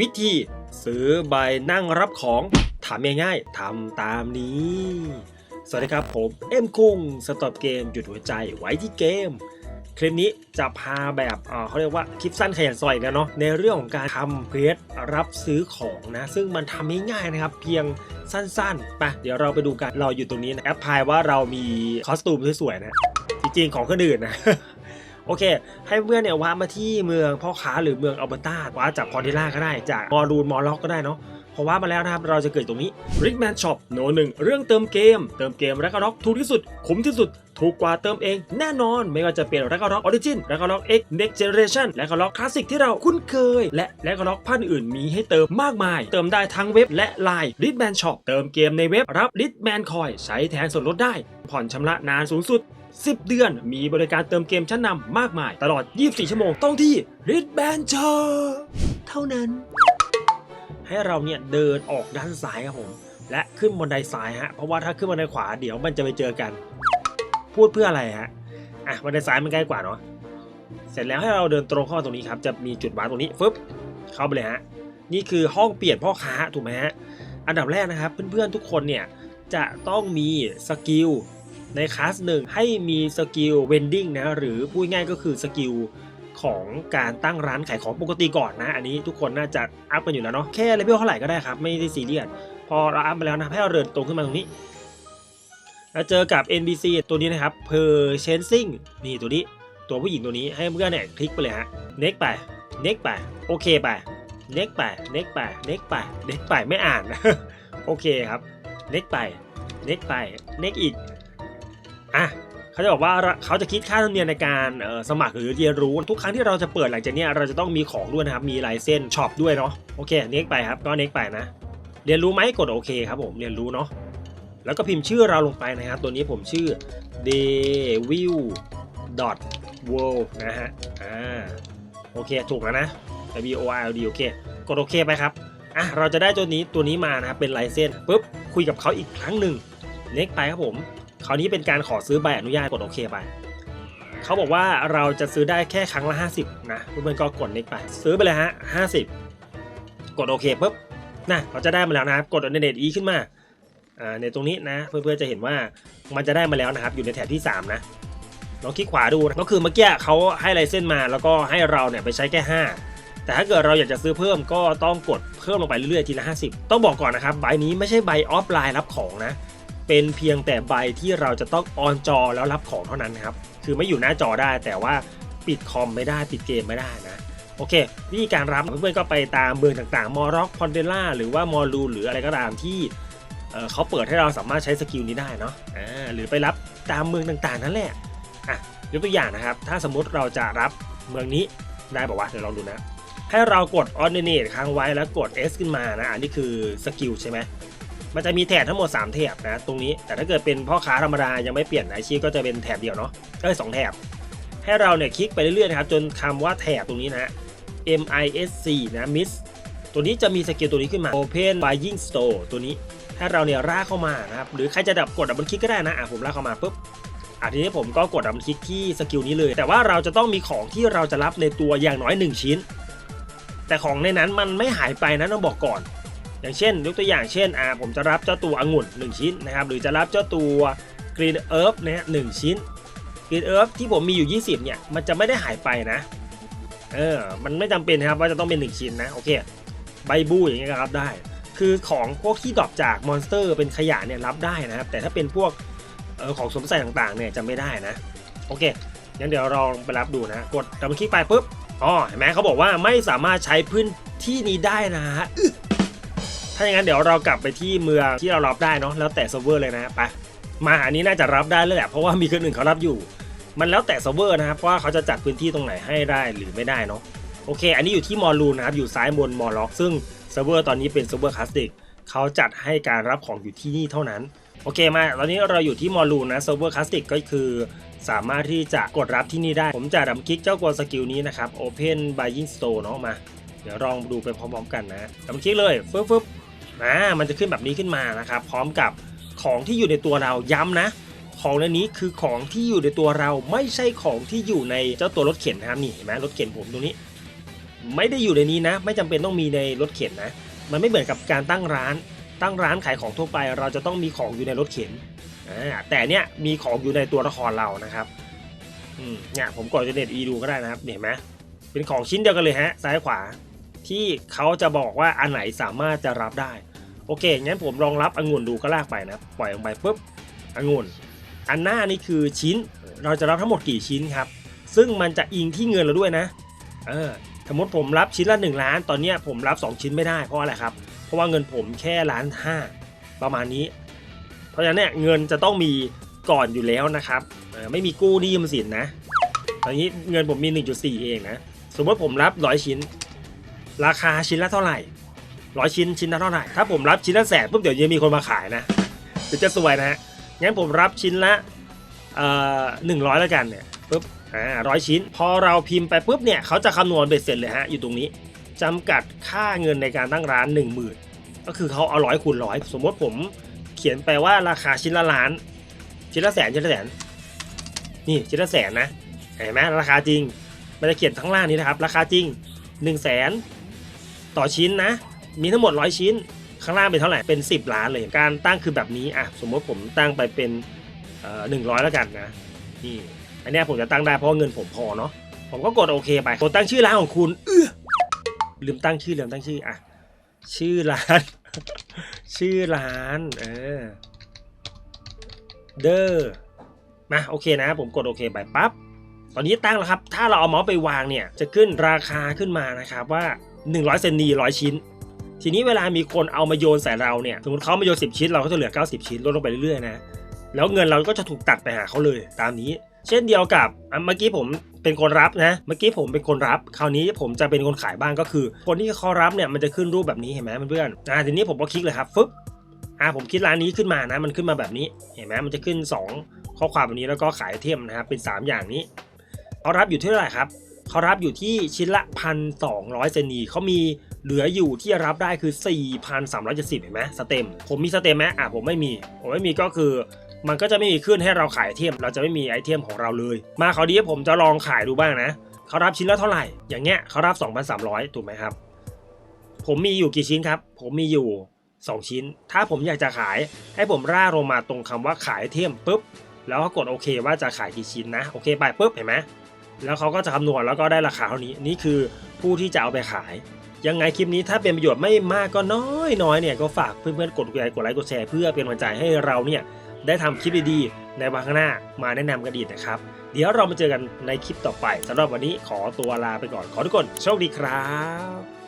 วิธีซื้อใบนั่งรับของทำง่ายๆทำตามนี้ สวัสดีครับผม เอ็มคุงสต็อปเกมหยุดหัวใจไว้ที่เกม คลิปนี้จะพาแบบเเขาเรียกว่าคลิปสั้นขยันซอยกันเนาะในเรื่องของการทำเพจรับซื้อของนะ ซึ่งมันทำง่ายๆนะครับ เพียงสั้นๆไปเดี๋ยวเราไปดูกันเราอยู่ตรงนี้นะแอปพลายว่าเรามีคอสตูมสวยๆนะจริงๆของคนอื่นนะ โอเค ให้เพื่อนเนี่ยว้ามาที่เมืองพ่อค้าหรือเมืองอัลเบอร์ตาว้าจากพอดิล่าก็ได้จากมอรูนมอล็อกก็ได้เนาะพอว่ามาแล้วนะครับ เราจะเกิดตรงนี้ Rickman Shop โนหนึ่งเรื่องเติมเกม เติมเกมแรกน็อกถูกที่สุด คุ้มที่สุด ถูกกว่าเติมเองแน่นอน ไม่ว่าจะเป็นแรกน็อกออริจินแรกน็อก X Next Generation แรกน็อกคลาสสิกที่เราคุ้นเคย และแรกน็อกพันอื่นมีให้เติมมากมาย เติมได้ทั้งเว็บและไลน์ Rickman Shop เติมเกมในเว็บรับ Rickman Coin ใช้แทนส่วนลดได้ ผ่อนชำระนานสูงสุด 10 เดือน มีบริการเติมเกมชั้นนำมากมาย ตลอด 24 ชั่วโมงต้องที่ r i d b a n d Shop เท่านั้น ให้เราเนี่ยเดินออกด้านซ้ายครับผม และขึ้นบันไดซ้ายฮะ เพราะว่าถ้าขึ้นบันไดขวาเดี๋ยวมันจะไปเจอกัน พูดเพื่ออะไรฮะ อะบันไดซ้ายมันใกล้กว่าเนาะ เสร็จแล้วให้เราเดินตรงเข้ามาตรงนี้ครับ จะมีจุดวาร์ปตรงนี้ฟึบเข้าไปเลยฮะ นี่คือห้องเปลี่ยนพ่อค้าถูกไหมฮะ อันดับแรกนะครับ เพื่อนๆทุกคนเนี่ยจะต้องมีสกิล ในคลาสหนึ่งให้มีสกิลเวนดิ้งนะหรือพูดง่ายก็คือสกิลของการตั้งร้านขายของปกติก่อนนะ อันนี้ทุกคนน่าจะอัพกันอยู่แล้วเนาะแค่เลเวลเท่าไหร่ก็ได้ครับ ไม่ได้ซีเรียสพอเราอัพมาแล้วนะให้เราเดินตรงขึ้นมาตรงนี้แล้วเจอกับ NPC ตัวนี้นะครับ Purchasing นี่ตัวนี้ตัวผู้หญิงตัวนี้ให้เพื่อนเนี่ยคลิกไปเลยฮะ next ไป next ไปโอเคไป next ไป next ไป next ไป next ไปไม่อ่านโอเคครับ next ไป next ไป next อีก อะเขาจะบอกว่าเขาจะคิดค่าธรรมเนียมในการสมัครหรือเรียนรู้ ทุกครั้งที่เราจะเปิดหลังจากนี้เราจะต้องมีของด้วยนะครับมีลายเส้นช็อปด้วยเนาะโอเคเน็กไปครับก็เน็กไปนะ เรียนรู้ไหมกดโอเคครับผมเรียนรู้เนาะแล้วก็พิมพ์ชื่อเราลงไปนะครับ ตัวนี้ผมชื่อ devil dot world นะฮะอ่าโอเคถูกแล้วนะ w o r l d โอเคกดโอเคไปครับอะเราจะได้ตัวนี้ตัวนี้มานะครับเป็นลายเส้นปุ๊บคุยกับเขาอีกครั้งหนึ่งเน็กไปครับผม คราวนี้เป็นการขอซื้อใบอนุญาตกดโอเคไปเขาบอกว่าเราจะซื้อได้แค่ครั้งละ 50 นะเพื่อนๆก็กดเน็กไป ซื้อไปเลยฮะ 50 กดโอเคปุ๊บนะเราจะได้มาแล้วนะครับ กดเน็ตอีขึ้นมาอ่าในตรงนี้นะ เพื่อนๆจะเห็นว่ามันจะได้มาแล้วนะครับ อยู่ในแถบที่ 3 นะลองคลิกขวาดูก็คือเมื่อกี้เขาให้ลายเส้นมา แล้วก็ให้เราเนี่ยไปใช้แค่ 5 แต่ถ้าเกิดเราอยากจะซื้อเพิ่มก็ต้องกดเพิ่มลงไปเรื่อยๆทีละ 50 ต้องบอกก่อนนะครับใบนี้ไม่ใช่ใบออฟไลน์รับของนะ เป็นเพียงแต่ใบที่เราจะต้องออนจอแล้วรับของเท่านั้นครับ คือไม่อยู่หน้าจอได้ แต่ว่าปิดคอมไม่ได้ปิดเกมไม่ได้นะโอเควิธีการรับเพื่อนๆก็ไปตามเมืองต่างๆ มอร็อกพอนเดล่าหรือว่ามอรูหรืออะไรก็ตามที่เเขาเปิดให้เราสามารถใช้สกิลนี้ได้เนาะหรือไปรับตามเมืองต่างๆนั่นแหละอะยกตัวอย่างนะครับ ถ้าสมมุติเราจะรับเมืองนี้ได้บอกว่าเดี๋ยวลองดูนะ ให้เรากด o r d i n a t e ค้างไว้แล้วกด S ขึ้นมานะอันนี้คือสกิลใช่ไหม มันจะมีแถบทั้งหมด 3 แถบนะตรงนี้แต่ถ้าเกิดเป็นพ่อค้าธรรมดายังไม่เปลี่ยนอาชีพก็จะเป็นแถบเดียวเนาะก็สองแถบ ให้เราเนี่ยคลิกไปเรื่อยๆนะครับจนคำว่าแถบตรงนี้นะ M I S C นะ Miss ตัวนี้จะมีสกิลตัวนี้ขึ้นมา Open Buying Store ตัวนี้ถ้าเราเนี่ยรากเข้ามานะครับหรือใครจะดับกดดับเบิลคลิกก็ได้นะอะผมรากเข้ามาปุ๊บอะทีนี้ผมก็กดดับคลิกที่สกิลนี้เลย แต่ว่าเราจะต้องมีของที่เราจะรับในตัวอย่างน้อย 1 ชิ้น แต่ของในนั้นมันไม่หายไปนะต้องบอกก่อน อย่างเช่นยกตัวอย่างเช่นอ่าผมจะรับเจ้าตัวองุ่น 1 ชิ้นนะครับหรือจะรับเจ้าตัว Green Herb นะฮะหนึ่งชิ้น Green Herb ที่ผมมีอยู่ 20เนี่ยมันจะไม่ได้หายไปนะเออมันไม่จำเป็นนะครับว่าจะต้องเป็น 1 ชิ้นนะโอเคใบบูอย่างเงี้ยก็รับได้ คือของพวกที่ดรอปจากมอนสเตอร์เป็นขยะเนี่ยรับได้นะครับ แต่ถ้าเป็นพวกเออของสวมใส่ต่างๆเนี่ยจะไม่ได้นะโอเคงั้นเดี๋ยวลองไปรับดูนะ กดดับเบิลคลิกไปปุ๊บอ๋อเห็นไหมเขาบอกว่าไม่สามารถใช้พื้นที่นี้ได้นะฮะ ถ้าอย่างนั้นเดี๋ยวเรากลับไปที่เมืองที่เรารับได้เนาะแล้วแต่เซิร์ฟเวอร์เลยนะไปมาอันนี้น่าจะรับได้เลยแหละเพราะว่ามีคนอื่นเขารับอยู่ มันแล้วแต่เซิร์ฟเวอร์นะครับว่าเขาจะจัดพื้นที่ตรงไหนให้ได้หรือไม่ได้เนาะโอเค อันนี้อยู่ที่มอลลูนนะครับอยู่ซ้ายบนมอลล็อกซึ่งเซิร์ฟเวอร์ตอนนี้เป็นเซิร์ฟเวอร์คลาสติกเขาจัดให้การรับของอยู่ที่นี่เท่านั้นโอเคมาตอนนี้เราอยู่ที่มอลลูนนะเซิร์ฟเวอร์คลาสติกก็คือสามารถที่จะกดรับที่นี่ได้ ผมจะดับคลิกเจ้ากดสกิลนี้นะครับ Open Buying Store เนาะมา เดี๋ยวลองดูไปพร้อมๆกันนะดับคลิกเลยฟึบฟึบ อ่ามันจะขึ้นแบบนี้ขึ้นมานะครับ พร้อมกับของที่อยู่ในตัวเราย้ำนะ ของในนี้คือของที่อยู่ในตัวเราไม่ใช่ของที่อยู่ในเจ้าตัวรถเข็นนะครับนี่เห็นไหมรถเข็นผมตรงนี้ ไม่ได้อยู่ในนี้นะ ไม่จำเป็นต้องมีในรถเข็นนะ มันไม่เหมือนกับการตั้งร้าน ตั้งร้านขายของทั่วไป เราจะต้องมีของอยู่ในรถเข็นอ่าแต่เนี้ยมีของอยู่ในตัวละครเรานะครับอืมเนี่ยผมกดอินเทอร์เน็ตอีดูก็ได้นะครับเห็นไหมเป็นของชิ้นเดียวกันเลยฮะซ้ายขวาที่เขาจะบอกว่าอันไหนสามารถจะรับได้ อเค งั้นผมลองรับองุ่นดูก็ลากไปนะ ปล่อยลงไปปุ๊บองุ่น อันหน้านี่คือชิ้น เราจะรับทั้งหมดกี่ชิ้นครับ ซึ่งมันจะอิงที่เงินเราด้วยนะ เออ สมมติผมรับชิ้นละ 1 ล้าน ตอนนี้ผมรับ 2 ชิ้นไม่ได้ เพราะอะไรครับ เพราะว่าเงินผมแค่ล้านห้าประมาณนี้ เพราะฉะนั้นเนี่ยเงินจะต้องมีก่อนอยู่แล้วนะครับออไม่มีกู้หนี้ยืมสินนะ ตอนนี้เงินผมมี 1.4 เองนะ สมมติผมรับร้อยชิ้น ราคาชิ้นละเท่าไหร่ ร้อยชิ้นชิ้นละเท่าไหร่ถ้าผมรับชิ้นละแสนปุ๊บเดี๋ยวจะมีคนมาขายนะเดี๋ยวจะสวยนะฮะงั้นผมรับชิ้นละเอ่อหนึ่งร้อยแล้วกันเนี่ยปุ๊บอ่าร้อยชิ้น พอเราพิมพ์ไปปุ๊บเนี่ยเขาจะคำนวณเบ็ดเสร็จเลยฮะอยู่ตรงนี้จำกัดค่าเงินในการตั้งร้าน 1 0,000 ก็คือเขาเอาร้อยคูณร้อยสมมติผมเขียนไปว่าราคาชิ้นละล้าน ชิ้นละแสนชิ้นละแสนนี่ชิ้นละแสนนะเห็นไหมราคาจริงมันจะเขียนข้งล่างนี้นะครับ ราคาจริง1นึ่งแสนต่อชิ้นนะ มีทั้งหมดร้อยชิ้น ข้างล่างเป็นเท่าไหร่ เป็น 10 ล้านเลย การตั้งคือแบบนี้ อะ สมมติผมตั้งไปเป็นหนึ่งร้อยแล้วกันนะ นี่ อันเนี้ยผมจะตั้งได้เพราะเงินผมพอเนาะ ผมก็กดโอเคไปกดตั้งชื่อร้านของคุณ เออลืมตั้งชื่อลืมตั้งชื่อ อะ ชื่อร้าน ชื่อร้าน เออ เดอร์มาโอเคนะ ผมกดโอเคไปปั๊บ ตอนนี้ตั้งแล้วครับ ถ้าเราเอาเมาส์ไปวางเนี่ย จะขึ้นราคาขึ้นมานะครับว่า 100 เซนนี100 ชิ้น ทีนี้เวลามีคนเอามาโยนใส่เราเนี่ยสมมติเขามาโยน10 ชิ้นเราก็จะเหลือ 90 ชิ้นลดลงไปเรื่อยๆนะแล้วเงินเราก็จะถูกตัดไปหาเขาเลยตามนี้ เช่นเดียวกับเมื่อกี้ผมเป็นคนรับนะ เมื่อกี้ผมเป็นคนรับ คราวนี้ผมจะเป็นคนขายบ้างก็คือ คนที่เขารับเนี่ยมันจะขึ้นรูปแบบนี้เห็นไหมเพื่อนอ่าทีนี้ผมก็คลิกเลยครับฟึบอ่าผมคิดร้านนี้ขึ้นมานะ มันขึ้นมาแบบนี้เห็นไหมมันจะขึ้น 2 ข้อความแบบนี้แล้วก็ขายไอเทมนะครับเป็น 3 อย่างนี้เขารับอยู่ที่เท่าไหร่ครับ เขารับอยู่ที่ชิ้นละพันสองร้อยเซนีเขามีเหลืออยู่ที่รับได้คือ 4,370 เห็นไหมสเต็ม ผมมีสเต็มไหมอะผมไม่มี ผมไม่มีก็คือมันก็จะไม่มีขึ้นให้เราขายไอเทม เราจะไม่มีไอเทมของเราเลย มาเขาวดีผมจะลองขายดูบ้างนะ เขารับชิ้นละเท่าไหร่ อย่างเงี้ยเขารับ 2,300 ถูกไหมครับ ผมมีอยู่กี่ชิ้นครับ ผมมีอยู่ 2 ชิ้น ถ้าผมอยากจะขายให้ผมร่าลงมาตรงคำว่าขายไอเทมปุ๊บ แล้วก็กดโอเคว่าจะขายกี่ชิ้นนะ โอเคไปปุ๊บเห็นไหม แล้วเขาก็จะคำนวณแล้วก็ได้ราคาเท่านี้นี่คือผู้ที่จะเอาไปขาย ยังไงคลิปนี้ถ้าเป็นประโยชน์ไม่มากก็น้อยน้อยเนี่ยก็ฝากเพื่อนๆกดไลค์กดไลค์กดแชร์เพื่อเป็นกำลังใจให้เราเนี่ยได้ทำคลิปดีๆในวันข้างหน้ามาแนะนำกันดีนะครับ เดี๋ยวเรามาเจอกันในคลิปต่อไปสำหรับวันนี้ขอตัวลาไปก่อนขอทุกคนโชคดีครับ